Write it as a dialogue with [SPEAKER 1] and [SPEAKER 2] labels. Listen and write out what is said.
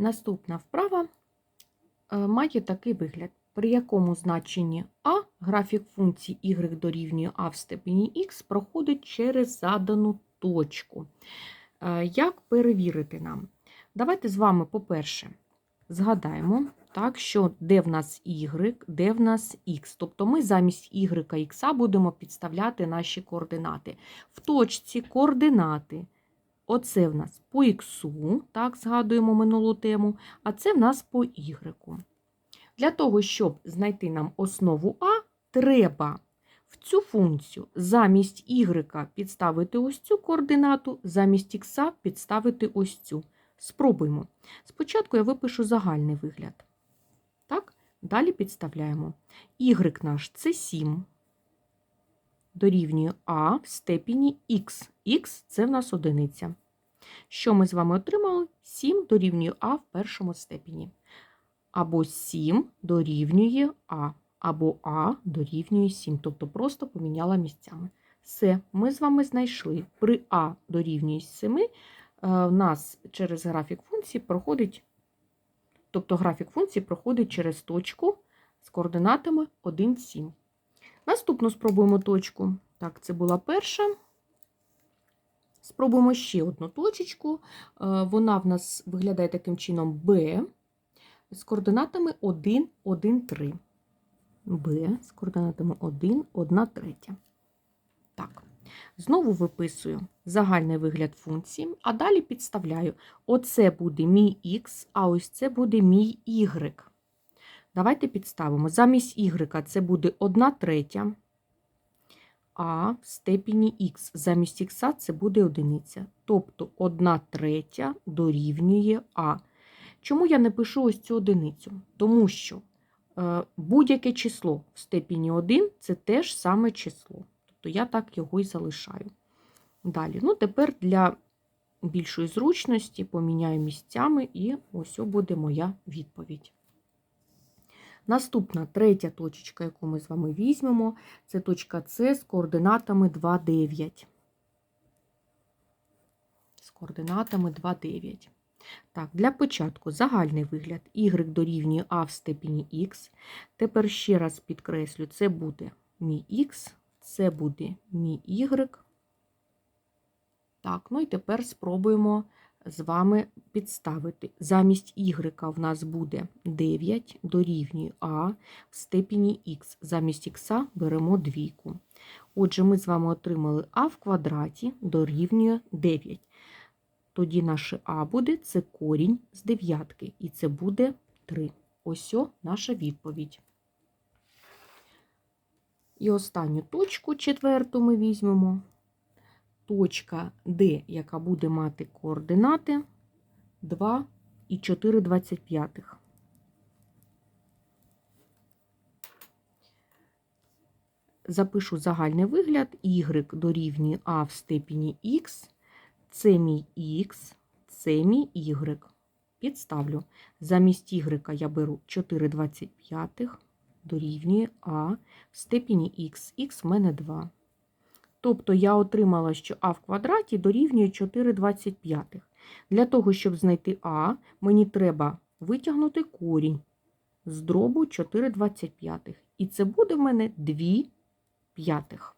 [SPEAKER 1] Наступна вправа е, має такий вигляд, при якому значенні а графік функції y дорівнює а в степені х проходить через задану точку. Е, Як перевірити нам? Давайте з вами, по-перше, згадаємо, так, що де в нас y, де в нас x. Тобто ми замість y і будемо підставляти наші координати. В точці координати. Оце в нас по х, так, згадуємо минулу тему, а це в нас по y. Для того, щоб знайти нам основу А, треба в цю функцію замість y підставити ось цю координату, замість х підставити ось цю. Спробуємо. Спочатку я випишу загальний вигляд. Так, далі підставляємо. y наш це 7 дорівнює а в степені х. х це в нас одиниця. Що ми з вами отримали? 7 дорівнює а в першому степені. Або 7 дорівнює а, або а дорівнює 7. Тобто просто поміняла місцями. Все, ми з вами знайшли. При а дорівнює 7 е, в нас через графік функції проходить, тобто графік функції проходить через точку з координатами 1, 7. Наступну спробуємо точку. Так, це була перша. Спробуємо ще одну точечку. Е, Вона в нас виглядає таким чином B з координатами 1, 1, 3. B з координатами 1, 1 третя. Так. Знову виписую загальний вигляд функції, а далі підставляю. Оце буде мій х, а ось це буде мій y. Давайте підставимо. Замість y це буде 1 третя, а в степені х. Замість х це буде одиниця. Тобто 1 третя дорівнює а. Чому я не пишу ось цю одиницю? Тому що е, будь-яке число в степені 1 це теж саме число. Тобто я так його і залишаю. Далі. Ну, тепер для більшої зручності поміняю місцями, і ось буде моя відповідь. Наступна третя точечка, яку ми з вами візьмемо, це точка С з координатами 2, 9. З координатами 2, 9. Так, для початку загальний вигляд y дорівнює а в степені х. Тепер ще раз підкреслю, це буде мій х, це буде мій y. Так, ну і тепер спробуємо з вами підставити. Замість y в нас буде 9 дорівнює а в степені х. Замість х беремо двійку. Отже, ми з вами отримали а в квадраті дорівнює 9. Тоді наше а буде це корінь з дев'ятки, і це буде 3. Ось о наша відповідь. І останню точку, четверту, ми візьмемо. Точка D, яка буде мати координати 2 і 4 25. Запишу загальний вигляд. Y дорівнює А в степені Х. Це мій Х, це мій Y. Підставлю. Замість Y я беру 4 25 дорівнює А в степені Х. Х в мене 2. Тобто я отримала, що а в квадраті дорівнює 4,25. Для того, щоб знайти а, мені треба витягнути корінь з дробу 4,25. І це буде в мене 2 п'ятих.